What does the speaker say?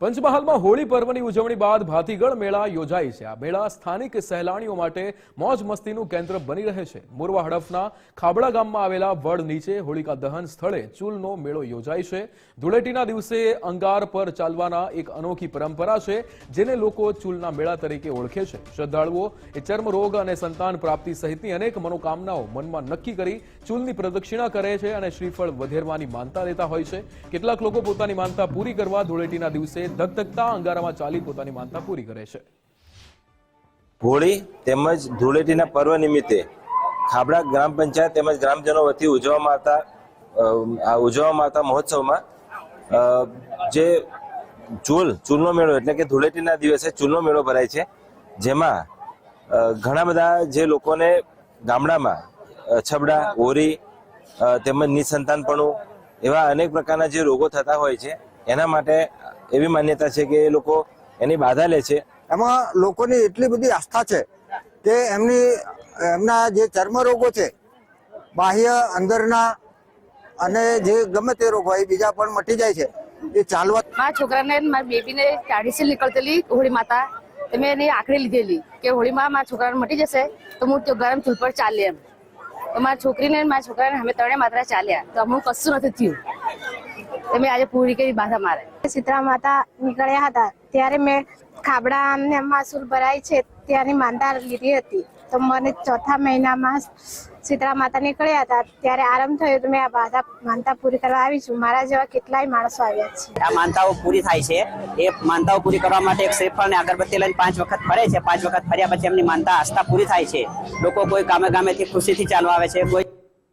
પંચમહાલમાં હોળી પર્વની ઉજવણી બાદ ભાતીગળ મેળા યોજાય છે. આ મેળા સ્થાનિક સહેલાણીઓ માટે મોજ મસ્તીનું કેન્દ્ર બની રહે છે. મોરવા હડફના ખાબડા ગામમાં આવેલા વડ નીચે હોળિકા દહન સ્થળે ચૂલનો મેળો યોજાય છે. ધૂળેટીના દિવસે અંગાર પર ચાલવાના એક અનોખી પરંપરા છે, જેને લોકો ચૂલના મેળા તરીકે ઓળખે છે. શ્રદ્ધાળુઓ એ ચર્મરોગ અને સંતાન પ્રાપ્તિ સહિતની અનેક મનોકામનાઓ મનમાં નક્કી કરી ચૂલની પ્રદક્ષિણા કરે છે અને શ્રીફળ વધેરવાની માનતા લેતા હોય છે. કેટલાક લોકો પોતાની માનતા પૂરી કરવા ધૂળેટીના દિવસે ધગધગતા અંગારામાં ચાલી પોતાની માનતા પૂરી કરે છે. હોળી તેમજ ધૂળેટીના પર્વ નિમિત્તે ખાબડા ગ્રામ પંચાયત તેમજ ગ્રામજનો વતી ઉજવવામાં આવતા ઉજવવામાં આવતા મહોત્સવમાં જે ચૂલ, ચૂલનો મેળો એટલે કે ધૂળેટીના દિવસે ચૂલનો મેળો ભરાય છે, જેમાં ઘણા બધા જે લોકોને ગામડામાં છબડા, ઓરી તેમજ નિસંતાનપણું એવા અનેક પ્રકારના જે રોગો થતા હોય છે, એના માટે એવી માન્યતા છે કે એ લોકો એની બાધા લે છે. એમાં લોકોની એટલી બધી આસ્થા છે કે એમની એમના જે ચર્મ રોગો છે બાહ્ય અંદરના અને જે ગમે તે રોગ હોય એ બીજા પણ મટી જાય છે એ ચાલવા મારા છોકરાને મારા બેબીને કાઢીસી નીકળતેલી હોળી માતા. તો મેં એની આખરી લીધેલી કે હોળીમાં મારા છોકરાને મટી જશે તો હું તો ગરમ ચૂલ પર ચાલી એમ. તો મારા છોકરીને મારા છોકરાને અમે ત્રણે માત્ર ચાલ્યા. તો અમુક કશું નથી થયું. તો મેં આજે પૂરી કરી માથા મારે. શીતળા માતા નીકળ્યા હતા. ત્યારે મેં ખાબડા અને માસુલ ભરાય છે ત્યાંની માનતા લીધી હતી. તો મને ચોથા મહિનામાં શીતળા માતા નીકળ્યા હતા. ત્યારે આરંભ થયો તો મેં આ બાધા માનતા પૂરી કરવા આવી છું. મારા જેવા કેટલાય માણસો આવ્યા છે. આ માનતાઓ પૂરી થાય છે. એ માનતાઓ પૂરી કરવા માટે એક શ્રીફળ ને અગરબત્તી લઈને પાંચ વખત ફરે છે. પાંચ વખત ફર્યા પછી એમની માનતા આસ્થા પૂરી થાય છે. લોકો કોઈ ગામે ગામેથી ખુશીથી ચાલવા આવે છે કોઈ